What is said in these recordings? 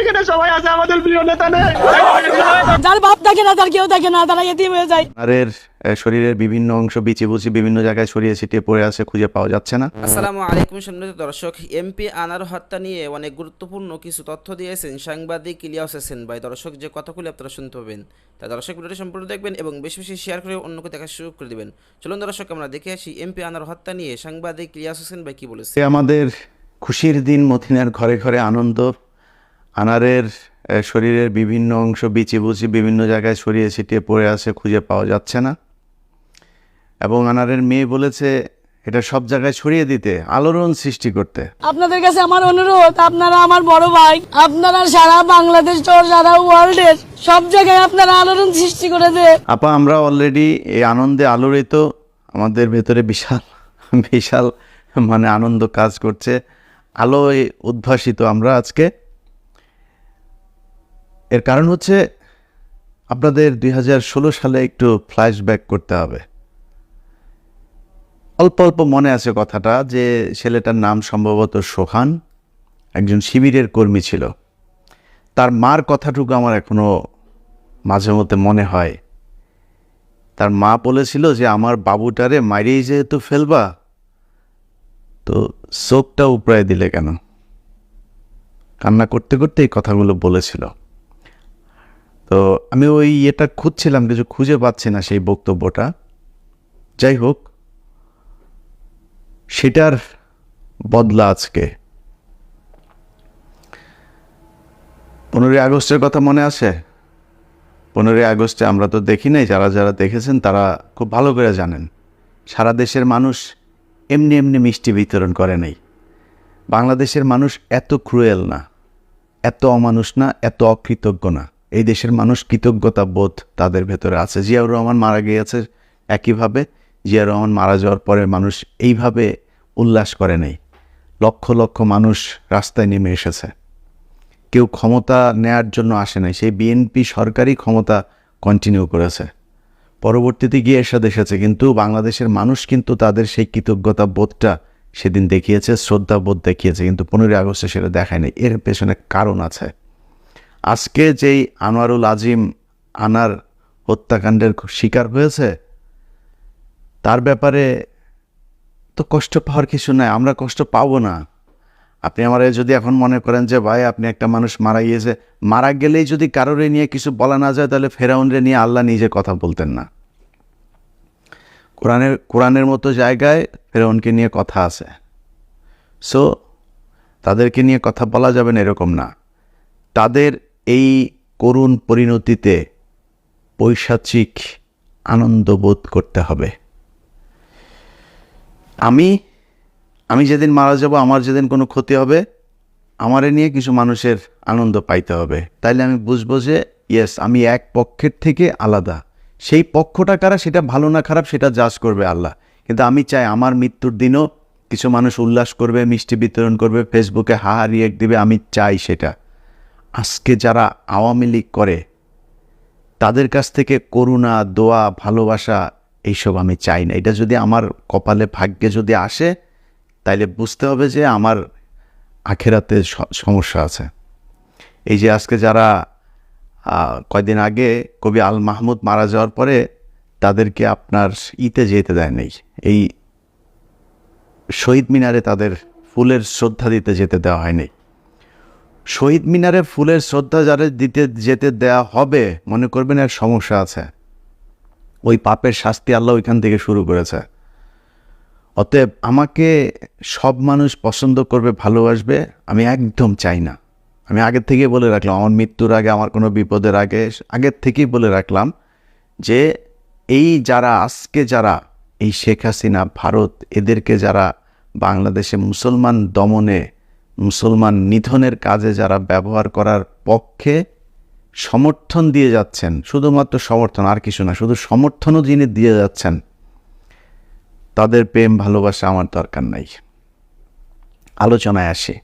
এখানে সবাই আছে আমাদের প্রিয় নেতা নেই। যার বাপ থাকে না তার কেউ থাকে না তারা এতিম হয়ে যায়। আনারের আহ, শরীরের বিভিন্ন অংশ বিচি বুচি বিভিন্ন জায়গায় ছড়িয়ে ছিটিয়ে পড়ে আছে খুঁজে পাওয়া যাচ্ছে না। আসসালামু আলাইকুম সম্মানিত দর্শক এমপি আনার হত্যা নিয়ে অনেক গুরুত্বপূর্ণ কিছু তথ্য দিয়েছেন সাংবাদিক ইলিয়াস হোসেন ভাই। দর্শক যে কথাগুলি আপনারা শুনতে পাবেন তাই দর্শক ভিডিওটি সম্পূর্ণ দেখবেন এবং বেশি বেশি শেয়ার করে অন্যকে দেখার সুযোগ করে দিবেন। চলুন দর্শক আমরা দেখে আসি এমপি আনার হত্যা নিয়ে সাংবাদিক ইলিয়াস হোসেন ভাই কি বলেছে আমাদের খুশির দিন মতিনার ঘরে ঘরে আনন্দ আনারের শরীরের বিভিন্ন অংশ বিচি বুচি বিভিন্ন জায়গায় ছড়িয়ে ছিটিয়ে পড়ে আছে খুঁজে পাওয়া যাচ্ছে না। এবং আনারের মেয়ে বলেছে এটা সব জায়গায় ছড়িয়ে দিতে আলোড়ন সৃষ্টি করতে। আপনাদের কাছে আমার অনুরোধ আপনারা আমার বড় ভাই আপনারা সারা বাংলাদেশ সারা ওয়ার্ল্ডের সব জায়গায় আপনারা আলোড়ন সৃষ্টি করে দে আপা আমরা অলরেডি এই আনন্দে আলোড়িত আমাদের ভেতরে বিশাল বিশাল মানে আনন্দ কাজ করছে। আলোয় উদ্ভাসিত আমরা আজকে। এর কারণ হচ্ছে আপনাদের দুই হাজার ষোলো সালে একটু ফ্ল্যাশব্যাক করতে হবে। অল্প অল্প মনে আছে কথাটা যে ছেলেটার নাম সম্ভবত সোহান, একজন শিবিরের কর্মী ছিল। তার মার কথাটুকু আমার এখনও মাঝে মধ্যে মনে হয়। তার মা বলেছিল যে, আমার বাবুটারে মারিয়েই যেহেতু ফেলবা, তো চোখটা উপড়ায় দিলে কেন? কান্না করতে করতে এই কথাগুলো বলেছিল। তো আমি ওই ইয়েটা খুঁজছিলাম কিছু খুঁজে পাচ্ছি না সেই বক্তব্যটা। যাই হোক, সেটার বদলা আজকে। পনেরোই আগস্টের কথা মনে আছে? পনেরোই আগস্টে আমরা তো দেখি নাই, যারা যারা দেখেছেন তারা খুব ভালো করে জানেন। সারা দেশের মানুষ এমনি এমনি মিষ্টি বিতরণ করে নাই। বাংলাদেশের মানুষ এত ক্রুয়েল না, এত অমানুষ না, এত অকৃতজ্ঞ না। এই দেশের মানুষ কৃতজ্ঞতা বোধ তাদের ভেতরে আছে। জিয়াউর রহমান মারা গিয়েছে একইভাবে। জিয়াউর রহমান মারা যাওয়ার পরে মানুষ এইভাবে উল্লাস করে নেই। লক্ষ লক্ষ মানুষ রাস্তায় নেমে এসেছে। কেউ ক্ষমতা নেয়ার জন্য আসে নাই। সেই বিএনপি সরকারই ক্ষমতা কন্টিনিউ করেছে। পরবর্তীতে গিয়ে এরশাদ এসেছে। কিন্তু বাংলাদেশের মানুষ কিন্তু তাদের সেই কৃতজ্ঞতা বোধটা সেদিন দেখিয়েছে শ্রদ্ধা বোধ দেখিয়েছে। কিন্তু পনেরোই আগস্টে সেটা দেখায় নাই। এর পেছনে কারণ আছে। আজকে যেই আনোয়ারুল আজিম আনার হত্যাকাণ্ডের শিকার হয়েছে, তার ব্যাপারে তো কষ্ট পাওয়ার কিছু নাই, আমরা কষ্ট পাবো না। আপনি আমার যদি এখন মনে করেন যে, ভাই, আপনি একটা মানুষ মারা গিয়েছে, মারা গেলেই যদি কারোরে নিয়ে কিছু বলা না যায়, তাহলে ফেরাউনরে নিয়ে আল্লাহ নিজে কথা বলতেন না। কোরআনের কোরআনের মতো জায়গায় ফেরাউনকে নিয়ে কথা আছে। সো তাদেরকে নিয়ে কথা বলা যাবে না, এরকম না। তাদের এই করুণ পরিণতিতে পৈশাচিক আনন্দ বোধ করতে হবে। আমি আমি যেদিন মারা যাব, আমার যেদিন কোনো ক্ষতি হবে, আমারে নিয়ে কিছু মানুষের আনন্দ পাইতে হবে। তাইলে আমি বুঝব যে ইয়েস আমি এক পক্ষের থেকে আলাদা। সেই পক্ষটা কারা, সেটা ভালো না খারাপ, সেটা জাজ করবে আল্লাহ। কিন্তু আমি চাই আমার মৃত্যুর দিনও কিছু মানুষ উল্লাস করবে, মিষ্টি বিতরণ করবে ফেসবুকে হাহা রিয়েক্ট দিবে, আমি চাই সেটা। আজকে যারা আওয়ামী লীগ করে, তাদের কাছ থেকে করুণা, দোয়া, ভালোবাসা, এইসব আমি চাই না। এটা যদি আমার কপালে ভাগ্যে যদি আসে, তাইলে বুঝতে হবে যে আমার আখেরাতে সমস্যা আছে। এই যে আজকে যারা কয়দিন আগে কবি আল মাহমুদ মারা যাওয়ার পরে, তাদেরকে আপনার ইতে যেতে দেয় নেই। এই শহীদ মিনারে তাদের ফুলের শ্রদ্ধা দিতে যেতে দেওয়া হয়নি শহীদ মিনারে ফুলের শ্রদ্ধা যারা দিতে যেতে দেয়া হবে, মনে করবেন এর সমস্যা আছে। ওই পাপের শাস্তি আল্লাহ ওইখান থেকে শুরু করেছে। অতএব আমাকে সব মানুষ পছন্দ করবে, ভালোবাসবে, আমি একদম চাই না। আমি আগের থেকেই বলে রাখলাম, আমার মৃত্যুর আগে, আমার কোনো বিপদের আগে আগের থেকেই বলে রাখলাম যে, এই যারা, আজকে যারা এই শেখ হাসিনা, ভারত, এদেরকে যারা বাংলাদেশে মুসলমান দমনে মুসলমান নিধনের কাজে যারা ব্যবহার করার পক্ষে সমর্থন দিয়ে যাচ্ছেন, শুধুমাত্র সমর্থন, আর কিছু না, শুধু সমর্থনও যিনি দিয়ে যাচ্ছেন, তাদের প্রেম, ভালোবাসা আমার দরকার নাই। আলোচনায় আসে।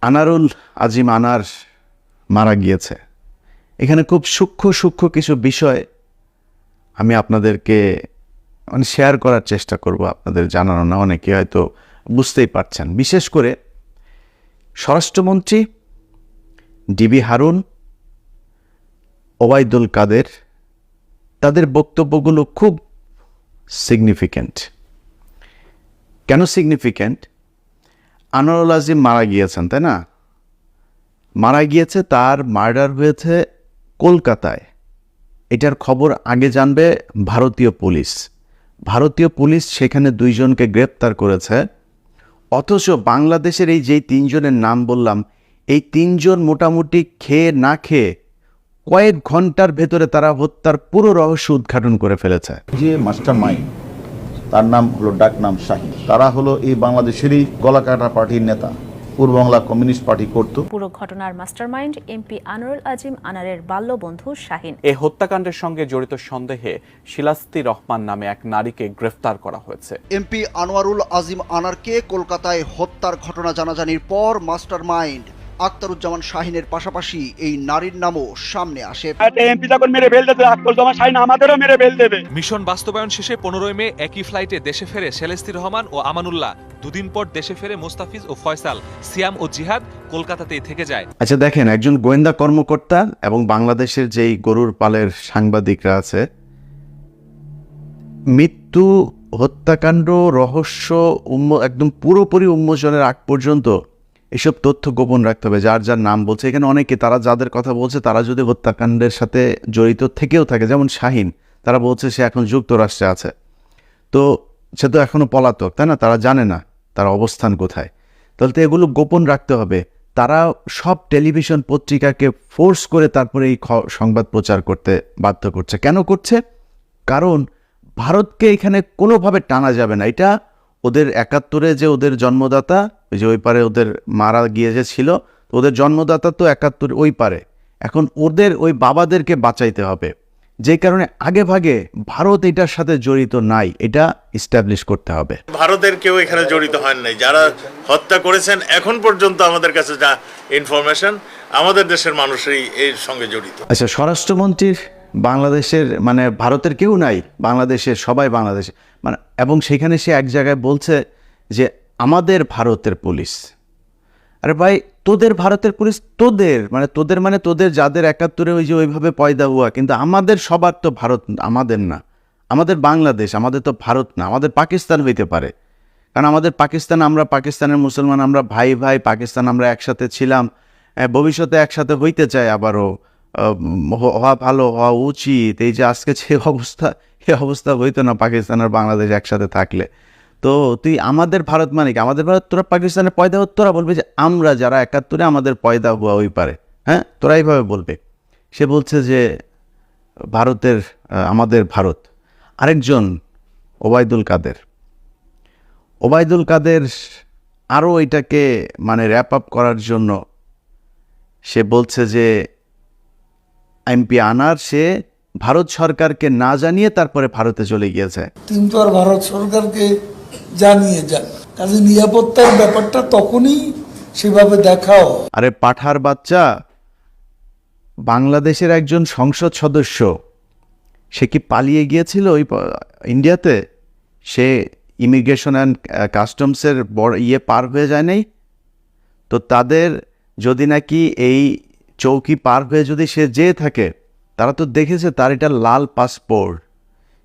আনারুল আজিম আনার মারা গিয়েছে। এখানে খুব সূক্ষ্ম সূক্ষ্ম কিছু বিষয় আমি আপনাদেরকে মানে শেয়ার করার চেষ্টা করব, আপনাদের জানানো না, অনেকে হয়তো বুঝতেই পারছেন। বিশেষ করে স্বরাষ্ট্রমন্ত্রী ডিবি হারুন, ওবায়দুল কাদের, তাদের বক্তব্যগুলো খুব সিগনিফিক্যান্ট কেন সিগনিফিক্যান্ট আনোয়ারুল আজিম মারা গিয়েছেন, তাই না? মারা গিয়েছে, তার মার্ডার হয়েছে কলকাতায়। এটার খবর আগে জানবে ভারতীয় পুলিশ। ভারতীয় পুলিশ সেখানে দুইজনকে গ্রেপ্তার করেছে। অথচ বাংলাদেশের এই যেই তিনজনের নাম বললাম, এই তিনজন মোটামুটি খেয়ে না খেয়ে কয়েক ঘণ্টার ভেতরে তারা হত্যার পুরো রহস্য উদ্ঘাটন করে ফেলেছে। যে মাস্টার মাইন্ড তার নাম হলো ডাক নাম শাহী তারা হলো এই বাংলাদেশেরই গলা কাটা পার্টির নেতা। পূর্ব বাংলা কমিউনিস্ট পার্টি করত। পুরো ঘটনার মাস্টারমাইন্ড এমপি আনোয়ারুল আজিম আনারের বাল্যবন্ধু শাহিন। এ হত্যাকাণ্ডের সঙ্গে জড়িত সন্দেহে শিলাস্তি রহমান নামে এক নারীকে গ্রেফতার করা হয়েছে। এমপি আনোয়ারুল আজিম আনারকে কলকাতায় হত্যার ঘটনা জানাজানির পর মাস্টারমাইন্ড আক্তারুজ্জামান শাহিনের পাশাপাশি এই নারীর নামও সামনে আসে। এমপি যখন মেরে ফেল দেবে তোমার সাইন আমাদেরও মেরে ফেল দেবে। মিশন বাস্তবায়ন শেষে পনেরোই মে একই ফ্লাইটে দেশে ফেরে সেলেস্তি রহমান ও আমানুল্লাহ দুদিন পর দেশে ফেরে মোস্তাফিজ ও ফয়সাল সিয়াম ও জিহাদ কলকাতাতেই থেকে যায়। আচ্ছা দেখেন, একজন গোয়েন্দা কর্মকর্তা এবং বাংলাদেশের যেই গরুর পালের সাংবাদিকরা আছে, মৃত্যু, হত্যাকাণ্ড, রহস্য উন্ম একদম পুরোপুরি উন্মোচনের আগ পর্যন্ত এসব তথ্য গোপন রাখতে হবে। যার যার নাম বলছে, এখানে অনেকে, তারা যাদের কথা বলছে, তারা যদি হত্যাকাণ্ডের সাথে জড়িত থেকেও থাকে, যেমন শাহিন, তারা বলছে সে এখন যুক্তরাষ্ট্রে আছে। তো সে তো এখনও পলাতক, তাই না? তারা জানে না। তার অবস্থান কোথায়? তাহলে তো এগুলো গোপন রাখতে হবে। তারা সব টেলিভিশন পত্রিকাকে ফোর্স করে তারপরে এই সংবাদ প্রচার করতে বাধ্য করছে। কেন করছে? কারণ ভারতকে এখানে কোনোভাবে টানা যাবে না। এটা ওদের একাত্তরে যে ওদের জন্মদাতা, ওই যে ওই পারে ওদের মারা গিয়ে যে ছিল, ওদের জন্মদাতা তো একাত্তর ওই পারে। এখন ওদের ওই বাবাদেরকে বাঁচাইতে হবে। যে কারণে আগে ভাগে ভারত এটার সাথে জড়িত নাই এটা ইস্টাবলিশ করতে হবে। ভারতের কেউ এখানে জড়িত হন নাই। যারা হত্যা করেছেন এখন পর্যন্ত আমাদের কাছে যা ইনফরমেশন আমাদের দেশের মানুষই এর সঙ্গে জড়িত। আচ্ছা স্বরাষ্ট্রমন্ত্রীর বাংলাদেশের মানে ভারতের কেউ নাই বাংলাদেশের সবাই বাংলাদেশে মানে এবং সেখানে সে এক জায়গায় বলছে যে আমাদের ভারতের পুলিশ। আরে ভাই, তোদের ভারতের পুলিশ তোদের মানে তোদের মানে তোদের যাদের একাত্তরে ওই যে ওইভাবে পয়দা হুয়া, কিন্তু আমাদের সবার তো ভারত, আমাদের না। আমাদের বাংলাদেশ, আমাদের তো ভারত না, আমাদের পাকিস্তান হইতে পারে। কারণ আমাদের পাকিস্তান, আমরা পাকিস্তানের মুসলমান, আমরা ভাই ভাই পাকিস্তান, আমরা একসাথে ছিলাম ভবিষ্যতে একসাথে হইতে চাই আবারও হওয়া ভালো, হওয়া উচিত। এই যে আজকে যে অবস্থা, এই অবস্থা হইতো না পাকিস্তান আর বাংলাদেশ একসাথে থাকলে। তো তুই আমাদের ভারত মানে কি? আমাদের ভারত, তোরা পাকিস্তানের পয়দা হতো তোরা বলবে যে আমরা যারা একাত্তরে আমাদের পয়দা হওয়া ওই পারে। হ্যাঁ? তোরা এইভাবে বলবে। সে বলছে যে ভারতের আমাদের ভারত। আরেকজন ওবায়দুল কাদের। ওবায়দুল কাদের আরও এটাকে মানে র্যাপ আপ করার জন্য সে বলছে যে এমপি আনার, সে ভারত সরকারকে না জানিয়ে তারপরে ভারতে চলে গিয়েছে। কিন্তু আর ভারত সরকারকে জানিয়ে যান। কাজে নিরাপত্তার ব্যাপারটা তখনই সেভাবে দেখাও। আরে পাঠার বাচ্চা, বাংলাদেশের একজন সংসদ সদস্য, সে কি পালিয়ে গিয়েছিল ওই ইন্ডিয়াতে? সে ইমিগ্রেশন অ্যান্ড কাস্টমসের বড় ইয়ে পার হয়ে যায় নাই? তো তাদের যদি নাকি এই চৌকি পার হয়ে যদি সে যেয়ে থাকে, তারা তো দেখেছে তার এটা লাল পাসপোর্ট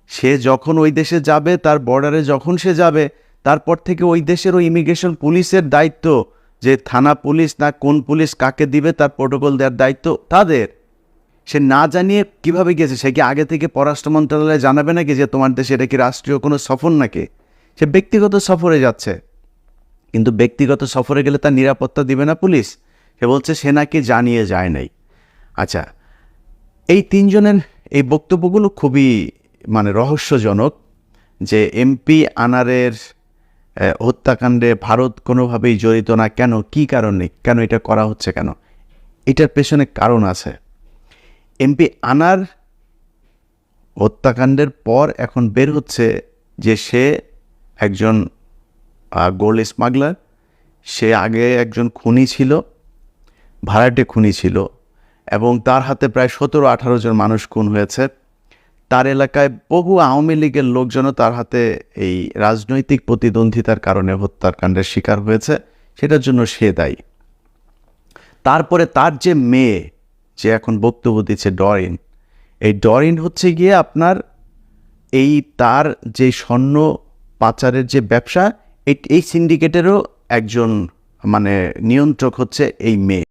সে যখন ওই দেশে যাবে, তার বর্ডারে যখন সে যাবে, তারপর থেকে ওই দেশের ওই ইমিগ্রেশন পুলিশের দায়িত্ব, যে থানা পুলিশ না কোন পুলিশ কাকে দিবে, তার প্রোটোকল দেওয়ার দায়িত্ব তাদের। সে না জানিয়ে কীভাবে গেছে সে কি আগে থেকে পররাষ্ট্র মন্ত্রণালয়ে জানাবে নাকি যে তোমার দেশে এটা কি রাষ্ট্রীয় কোনো সফর নাকি? সে ব্যক্তিগত সফরে যাচ্ছে। কিন্তু ব্যক্তিগত সফরে গেলে তার নিরাপত্তা দিবে না পুলিশ। সে বলছে, সে নাকি জানিয়ে যায় নাই। আচ্ছা এই তিনজনের এই বক্তব্যগুলো খুবই মানে রহস্যজনক যে এমপি আনারের হত্যাকাণ্ডে ভারত কোনোভাবেই জড়িত না। কেন? কি কারণে? কেন এটা করা হচ্ছে কেন? এটার পেছনে কারণ আছে। এমপি আনার হত্যাকাণ্ডের পর এখন বের হচ্ছে যে সে একজন গোল্ড স্মাগলার সে আগে একজন খুনি ছিল, ভাড়াটে খুনি ছিল, এবং তার হাতে প্রায় সতেরো আঠারো জন মানুষ খুন হয়েছে। তার এলাকায় বহু আওয়ামী লীগের লোকজনও তার হাতে এই রাজনৈতিক প্রতিদ্বন্দ্বিতার কারণে হত্যাকাণ্ডের শিকার হয়েছে, সেটার জন্য সে দায়ী। তারপরে তার যে মেয়ে, যে এখন বক্তব্য দিচ্ছে ডরিন, এই ডরিন হচ্ছে গিয়ে আপনার এই তার যে স্বর্ণ পাচারের যে ব্যবসা এই- এই সিন্ডিকেটেরও একজন মানে নিয়ন্ত্রক হচ্ছে এই মেয়ে।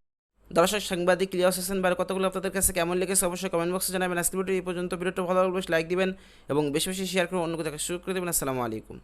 দর্শক, সাংবাদিক ইলিয়াস হোসেন ভাইয়ের কতগুলো আপনাদের কাছে কেমন লেগেছে অবশ্যই কমেন্ট বক্সে জানাবেন। আজকে ভিডিও এই পর্যন্ত। ভিডিওটা ভালো লাগলে লাইক দিবেন এবং বেশি বেশি শেয়ার করে অন্য কোথাও শুরু করে দেবেন। আসসালামু আলাইকুম।